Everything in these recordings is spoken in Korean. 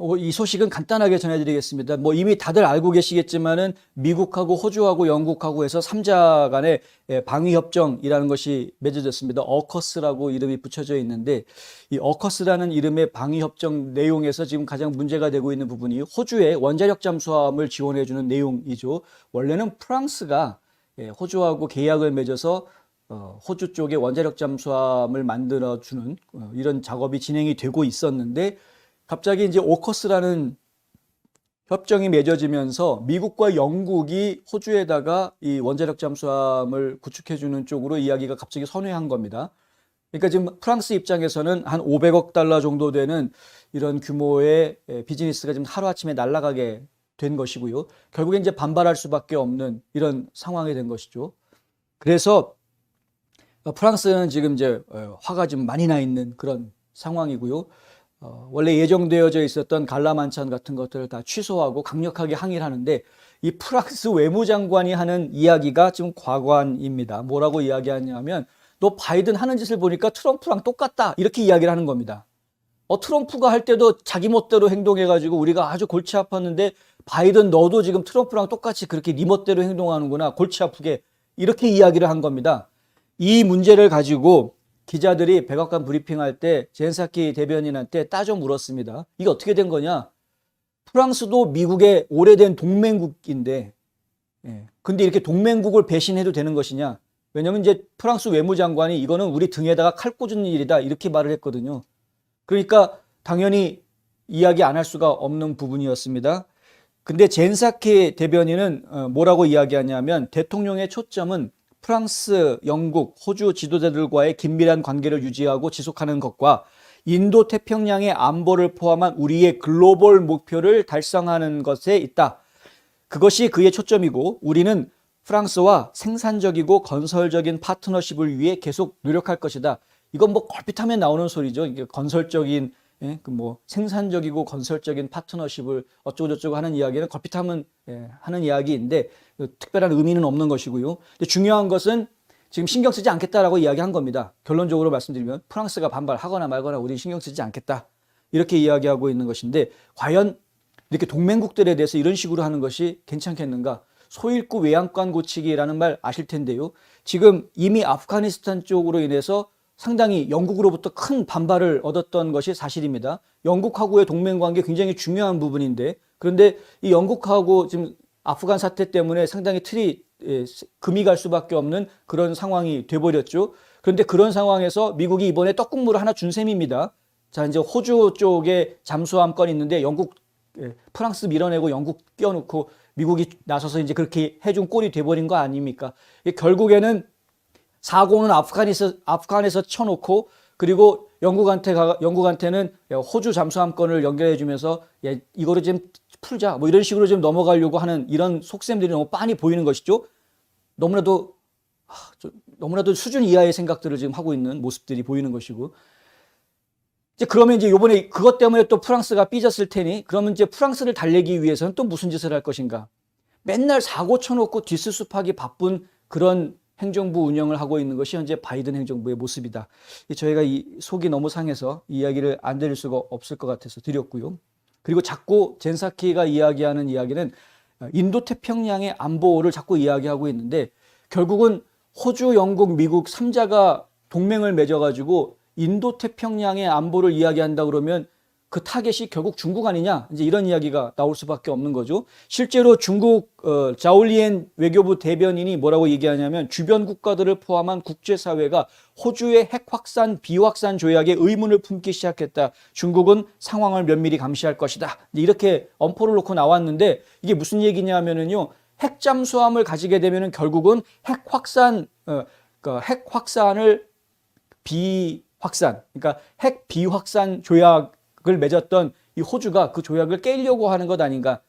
어, 이 소식은 간단하게 전해드리겠습니다. 뭐 이미 다들 알고 계시겠지만은 미국하고 호주하고 영국하고 해서 3자 간의 예, 방위협정이라는 것이 맺어졌습니다. 어커스라고 이름이 붙여져 있는데 이 어커스라는 이름의 방위협정 내용에서 지금 가장 문제가 되고 있는 부분이 호주의 원자력 잠수함을 지원해주는 내용이죠. 원래는 프랑스가 예, 호주하고 계약을 맺어서 어, 호주 쪽에 원자력 잠수함을 만들어주는 어, 이런 작업이 진행이 되고 있었는데 갑자기 이제 오커스라는 협정이 맺어지면서 미국과 영국이 호주에다가 이 원자력 잠수함을 구축해주는 쪽으로 이야기가 갑자기 선회한 겁니다. 그러니까 지금 프랑스 입장에서는 한 500억 달러 정도 되는 이런 규모의 에, 비즈니스가 지금 하루아침에 날아가게 된 것이고요. 결국에 이제 반발할 수밖에 없는 이런 상황이 된 것이죠. 그래서 어, 프랑스는 지금 이제 어, 화가 좀 많이 나 있는 그런 상황이고요. 어, 원래 예정되어져 있었던 관람만찬 같은 것들을 다 취소하고 강력하게 항의를 하는데 이 프랑스 외무장관이 하는 이야기가 지금 과관입니다. 뭐라고 이야기하냐면 너 바이든 하는 짓을 보니까 트럼프랑 똑같다 이렇게 이야기를 하는 겁니다. 어, 트럼프가 할 때도 자기 멋대로 행동해가지고 우리가 아주 골치 아팠는데 바이든 너도 지금 트럼프랑 똑같이 그렇게 네 멋대로 행동하는구나 골치 아프게 이렇게 이야기를 한 겁니다. 이 문제를 가지고 기자들이 백악관 브리핑할 때 젠사키 대변인한테 따져 물었습니다. 이게 어떻게 된 거냐? 프랑스도 미국의 오래된 동맹국인데, 예. 근데 이렇게 동맹국을 배신해도 되는 것이냐? 왜냐면 이제 프랑스 외무장관이 이거는 우리 등에다가 칼 꽂은 일이다 이렇게 말을 했거든요. 그러니까 당연히 이야기 안 할 수가 없는 부분이었습니다. 근데 젠사키 대변인은 어, 뭐라고 이야기하냐면 대통령의 초점은 프랑스, 영국, 호주 지도자들과의 긴밀한 관계를 유지하고 지속하는 것과 인도 태평양의 안보를 포함한 우리의 글로벌 목표를 달성하는 것에 있다. 그것이 그의 초점이고 우리는 프랑스와 생산적이고 건설적인 파트너십을 위해 계속 노력할 것이다. 이건 뭐 걸핏하면 나오는 소리죠. 이게 건설적인 예, 그 뭐 생산적이고 건설적인 파트너십을 어쩌고 저쩌고 하는 이야기는 걸핏하면 예, 하는 이야기인데 그 특별한 의미는 없는 것이고요. 근데 중요한 것은 지금 신경 쓰지 않겠다라고 이야기한 겁니다. 결론적으로 말씀드리면 프랑스가 반발하거나 말거나 우리 신경 쓰지 않겠다 이렇게 이야기하고 있는 것인데 과연 이렇게 동맹국들에 대해서 이런 식으로 하는 것이 괜찮겠는가? 소일구 외양간 고치기라는 말 아실 텐데요. 지금 이미 아프가니스탄 쪽으로 인해서 상당히 영국으로부터 큰 반발을 얻었던 것이 사실입니다. 영국하고의 동맹 관계 굉장히 중요한 부분인데 그런데 이 영국하고 지금 아프간 사태 때문에 상당히 틀이 예, 금이 갈 수밖에 없는 그런 상황이 돼버렸죠. 그런데 그런 상황에서 미국이 이번에 떡국물을 하나 준 셈입니다. 자 이제 호주 쪽에 잠수함 건 있는데 영국 예, 프랑스 밀어내고 영국 끼워놓고 미국이 나서서 이제 그렇게 해준 꼴이 돼버린 거 아닙니까? 결국에는 사고는 아프간에서 아프간에서 쳐놓고 그리고 영국한테 가 영국한테는 호주 잠수함권을 연결해 주면서 예, 이거를 좀 풀자 뭐 이런 식으로 좀 넘어가려고 하는 이런 속셈들이 너무 빤히 보이는 것이죠. 너무나도 하, 좀, 너무나도 수준 이하의 생각들을 지금 하고 있는 모습들이 보이는 것이고 이제 그러면 이제 요번에 그것 때문에 또 프랑스가 삐졌을 테니 그러면 이제 프랑스를 달래기 위해서는 또 무슨 짓을 할 것인가? 맨날 사고 쳐놓고 뒷수습하기 바쁜 그런 행정부 운영을 하고 있는 것이 현재 바이든 행정부의 모습이다. 저희가 이 속이 너무 상해서 이야기를 안 드릴 수가 없을 것 같아서 드렸고요. 그리고 자꾸 젠사키가 이야기하는 이야기는 인도 태평양의 안보를 자꾸 이야기하고 있는데 결국은 호주, 영국, 미국 3자가 동맹을 맺어가지고 인도 태평양의 안보를 이야기한다 그러면 그 타겟이 결국 중국 아니냐 이제 이런 이야기가 나올 수밖에 없는 거죠. 실제로 중국 어, 자올리엔 외교부 대변인이 뭐라고 얘기하냐면 주변 국가들을 포함한 국제 사회가 호주의 핵 확산 비확산 조약에 의문을 품기 시작했다. 중국은 상황을 면밀히 감시할 것이다. 이렇게 엄포를 놓고 나왔는데 이게 무슨 얘기냐면은요. 핵 잠수함을 가지게 되면은 결국은 핵 확산 어, 그러니까 핵 확산을 비 확산 그러니까 핵 비확산 조약 을 맺었던 이 호주가 그 조약을 깨려고 하는 것 아닌가.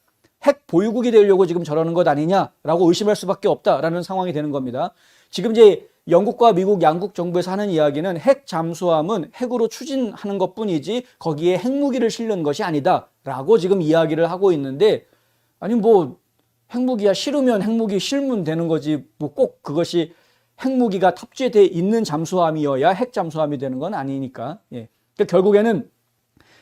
핵 보유국이 되려고 지금 저러는 것 아니냐라고 의심할 수밖에 없다라는 상황이 되는 겁니다. 지금 이제 영국과 미국 양국 정부에서 하는 이야기는 핵 잠수함은 핵으로 추진하는 것 뿐이지 거기에 핵무기를 실는 것이 아니다라고 지금 이야기를 하고 있는데 아니 뭐 핵무기야 싫으면 핵무기 실면 되는 거지 뭐 꼭 그것이 핵무기가 탑재돼 있는 잠수함이어야 핵 잠수함이 되는 건 아니니까 예. 그러니까 결국에는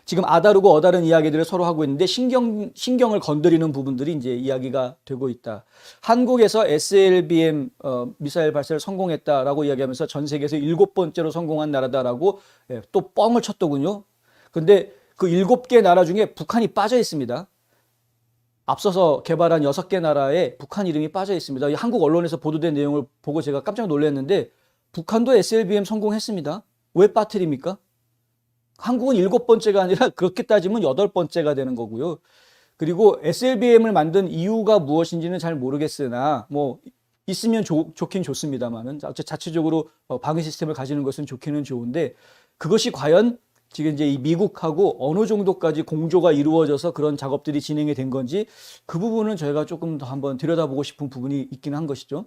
지금 아다르고 어다른 이야기들을 서로 하고 있는데 신경 신경을 건드리는 부분들이 이제 이야기가 되고 있다. 한국에서 SLBM 어, 미사일 발사를 성공했다라고 이야기하면서 전 세계에서 일곱 번째로 성공한 나라다라고 예, 또 뻥을 쳤더군요. 근데 그 일곱 개 나라 중에 북한이 빠져 있습니다. 앞서서 개발한 여섯 개 나라에 북한 이름이 빠져 있습니다. 이 한국 언론에서 보도된 내용을 보고 제가 깜짝 놀랐는데 북한도 SLBM 성공했습니다. 왜 빠뜨립니까? 한국은 일곱 번째가 아니라 그렇게 따지면 여덟 번째가 되는 거고요. 그리고 SLBM을 만든 이유가 무엇인지는 잘 모르겠으나 뭐 있으면 좋, 좋긴 좋습니다만은 자체적으로 어, 방위 시스템을 가지는 것은 좋기는 좋은데 그것이 과연 지금 이제 이 미국하고 어느 정도까지 공조가 이루어져서 그런 작업들이 진행이 된 건지 그 부분은 저희가 조금 더 한번 들여다보고 싶은 부분이 있긴 한 것이죠.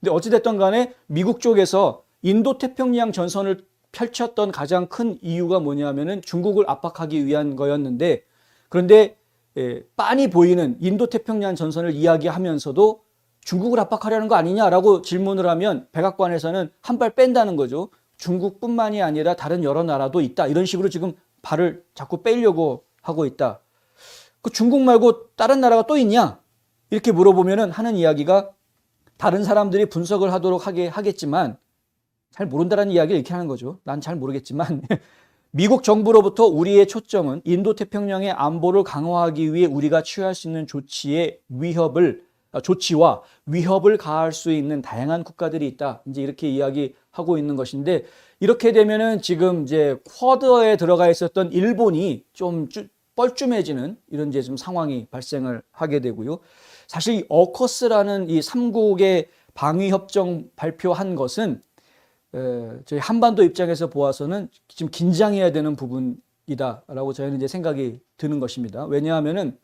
근데 어찌됐든 간에 미국 쪽에서 인도 태평양 전선을 펼쳤던 가장 큰 이유가 뭐냐면은 중국을 압박하기 위한 거였는데 그런데 예, 빤히 보이는 인도 태평양 전선을 이야기하면서도 중국을 압박하려는 거 아니냐라고 질문을 하면 백악관에서는 한 발 뺀다는 거죠. 중국뿐만이 아니라 다른 여러 나라도 있다. 이런 식으로 지금 발을 자꾸 빼려고 하고 있다. 그 중국 말고 다른 나라가 또 있냐? 이렇게 물어보면은 하는 이야기가 다른 사람들이 분석을 하도록 하게 하겠지만 잘 모른다라는 이야기를 이렇게 하는 거죠. 난 잘 모르겠지만 미국 정부로부터 우리의 초점은 인도 태평양의 안보를 강화하기 위해 우리가 취할 수 있는 조치의 위협을 아, 조치와 위협을 가할 수 있는 다양한 국가들이 있다. 이제 이렇게 이야기하고 있는 것인데 이렇게 되면은 지금 이제 쿼드에 들어가 있었던 일본이 좀 쭈- 뻘쭘해지는 이런 이제 좀 상황이 발생을 하게 되고요. 사실 이 어커스라는 이 삼국의 방위 협정 발표한 것은 에, 저희 한반도 입장에서 보아서는 지금 긴장해야 되는 부분이다라고 저희는 이제 생각이 드는 것입니다. 왜냐하면은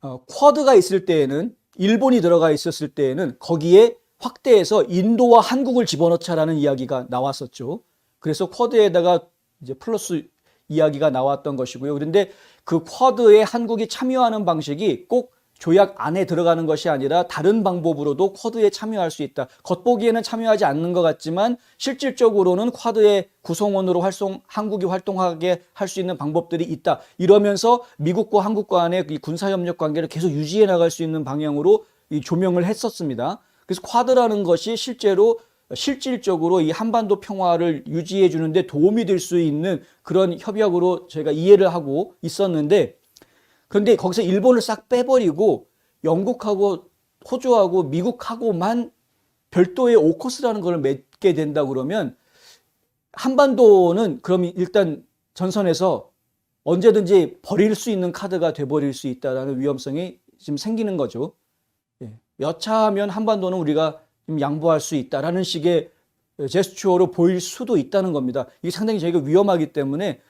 어, 쿼드가 있을 때에는 일본이 들어가 있었을 때에는 거기에 확대해서 인도와 한국을 집어넣자라는 이야기가 나왔었죠. 그래서 쿼드에다가 이제 플러스 이야기가 나왔던 것이고요. 그런데 그 쿼드에 한국이 참여하는 방식이 꼭 조약 안에 들어가는 것이 아니라 다른 방법으로도 쿼드에 참여할 수 있다. 겉보기에는 참여하지 않는 것 같지만 실질적으로는 쿼드의 구성원으로 활동, 한국이 활동하게 할 수 있는 방법들이 있다. 이러면서 미국과 한국 간의 이 군사협력 관계를 계속 유지해 나갈 수 있는 방향으로 이 조명을 했었습니다. 그래서 쿼드라는 것이 실제로 실질적으로 이 한반도 평화를 유지해 주는데 도움이 될 수 있는 그런 협약으로 저희가 이해를 하고 있었는데 그런데 거기서 일본을 싹 빼버리고 영국하고 호주하고 미국하고만 별도의 오커스라는 걸 맺게 된다 그러면 한반도는 그럼 일단 전선에서 언제든지 버릴 수 있는 카드가 돼버릴 수 있다라는 위험성이 지금 생기는 거죠. 예. 여차하면 한반도는 우리가 좀 양보할 수 있다라는 식의 제스처로 보일 수도 있다는 겁니다. 이게 상당히 저희가 위험하기 때문에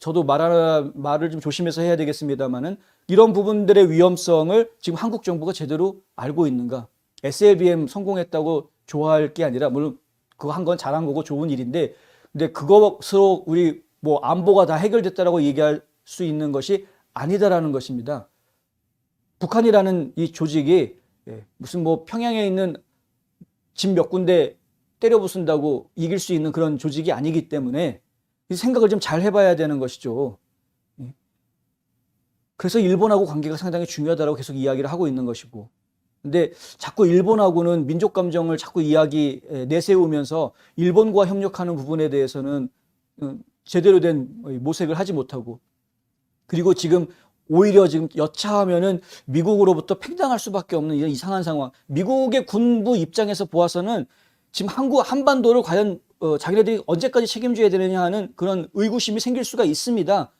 저도 말하는 말을 좀 조심해서 해야 되겠습니다만은 이런 부분들의 위험성을 지금 한국 정부가 제대로 알고 있는가? SLBM 성공했다고 좋아할 게 아니라 물론 그거 한 건 잘한 거고 좋은 일인데 근데 그것으로 우리 뭐 안보가 다 해결됐다라고 얘기할 수 있는 것이 아니다라는 것입니다. 북한이라는 이 조직이 예, 무슨 뭐 평양에 있는 집 몇 군데 때려 부순다고 이길 수 있는 그런 조직이 아니기 때문에 이 생각을 좀 잘 해봐야 되는 것이죠. 예. 그래서 일본하고 관계가 상당히 중요하다고 계속 이야기를 하고 있는 것이고. 근데 자꾸 일본하고는 민족 감정을 자꾸 이야기 에, 내세우면서 일본과 협력하는 부분에 대해서는 음, 제대로 된 모색을 하지 못하고 그리고 지금 오히려 지금 여차하면은 미국으로부터 팽당할 수밖에 없는 이런 이상한 상황. 미국의 군부 입장에서 보아서는 지금 한국 한반도를 과연 어, 자기네들이 언제까지 책임져야 되느냐 하는 그런 의구심이 생길 수가 있습니다.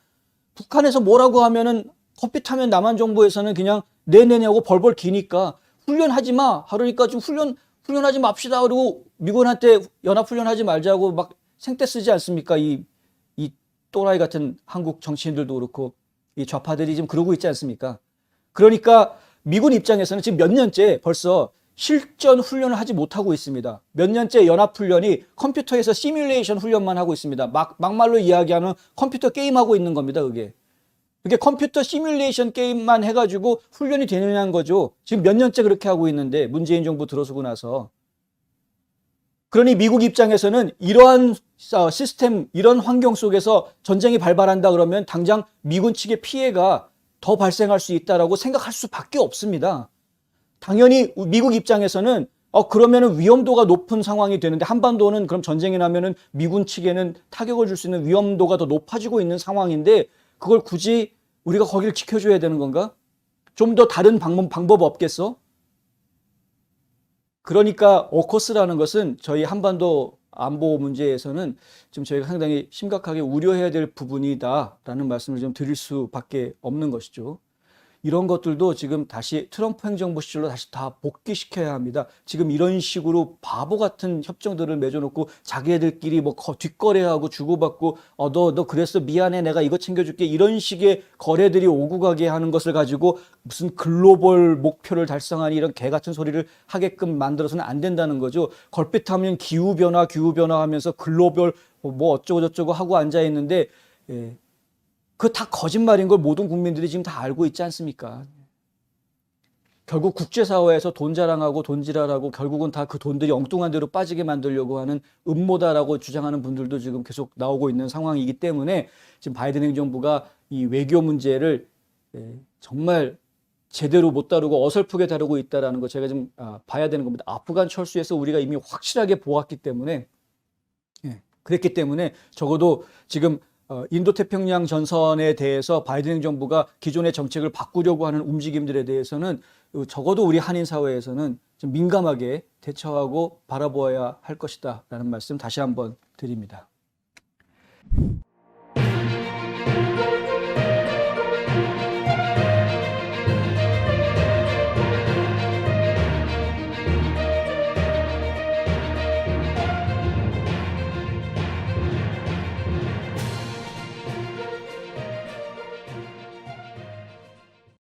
북한에서 뭐라고 하면은 커피 타면 남한 정부에서는 그냥 내내냐고 벌벌 기니까 훈련하지 마 하루니까 좀 훈련 훈련하지 맙시다 그리고 미군한테 연합 훈련하지 말자고 막 생떼 쓰지 않습니까? 이 이 또라이 같은 한국 정치인들도 그렇고 이 좌파들이 지금 그러고 있지 않습니까? 그러니까 미군 입장에서는 지금 몇 년째 벌써 실전 훈련을 하지 못하고 있습니다. 몇 년째 연합 훈련이 컴퓨터에서 시뮬레이션 훈련만 하고 있습니다. 막, 막말로 이야기하는 컴퓨터 게임하고 있는 겁니다, 그게. 그게 컴퓨터 시뮬레이션 게임만 해가지고 훈련이 되느냐는 거죠. 지금 몇 년째 그렇게 하고 있는데, 문재인 정부 들어서고 나서. 그러니 미국 입장에서는 이러한 어, 시스템, 이런 환경 속에서 전쟁이 발발한다 그러면 당장 미군 측의 피해가 더 발생할 수 있다라고 생각할 수밖에 없습니다. 당연히 미국 입장에서는 어 그러면은 위험도가 높은 상황이 되는데 한반도는 그럼 전쟁이 나면은 미군 측에는 타격을 줄 수 있는 위험도가 더 높아지고 있는 상황인데 그걸 굳이 우리가 거기를 지켜줘야 되는 건가? 좀 더 다른 방법, 방법 없겠어? 그러니까 오커스라는 것은 저희 한반도 안보 문제에서는 지금 저희가 상당히 심각하게 우려해야 될 부분이다라는 말씀을 좀 드릴 수밖에 없는 것이죠. 이런 것들도 지금 다시 트럼프 행정부 시절로 다시 다 복귀시켜야 합니다. 지금 이런 식으로 바보 같은 협정들을 맺어놓고 자기네들끼리 뭐 거- 뒷거래하고 주고받고 어너너 그랬어 미안해 내가 이거 챙겨줄게 이런 식의 거래들이 오고 가게 하는 것을 가지고 무슨 글로벌 목표를 달성하니 이런 개 같은 소리를 하게끔 만들어서는 안 된다는 거죠. 걸핏하면 기후 변화 기후 변화 하면서 글로벌 뭐 어쩌고 저쩌고 하고 앉아 있는데 예, 그 다 거짓말인 걸 모든 국민들이 지금 다 알고 있지 않습니까? 결국 국제사회에서 돈 자랑하고 돈 지랄하고 결국은 다 그 돈들이 엉뚱한 데로 빠지게 만들려고 하는 음모다라고 주장하는 분들도 지금 계속 나오고 있는 상황이기 때문에 지금 바이든 행정부가 이 외교 문제를 예, 정말 제대로 못 다루고 어설프게 다루고 있다라는 거 제가 좀 아, 봐야 되는 겁니다. 아프간 철수에서 우리가 이미 확실하게 보았기 때문에 예, 그랬기 때문에 적어도 지금 어, 인도태평양 전선에 대해서 바이든 정부가 기존의 정책을 바꾸려고 하는 움직임들에 대해서는 어, 적어도 우리 한인 사회에서는 좀 민감하게 대처하고 바라보아야 할 것이다라는 말씀 다시 한번 드립니다.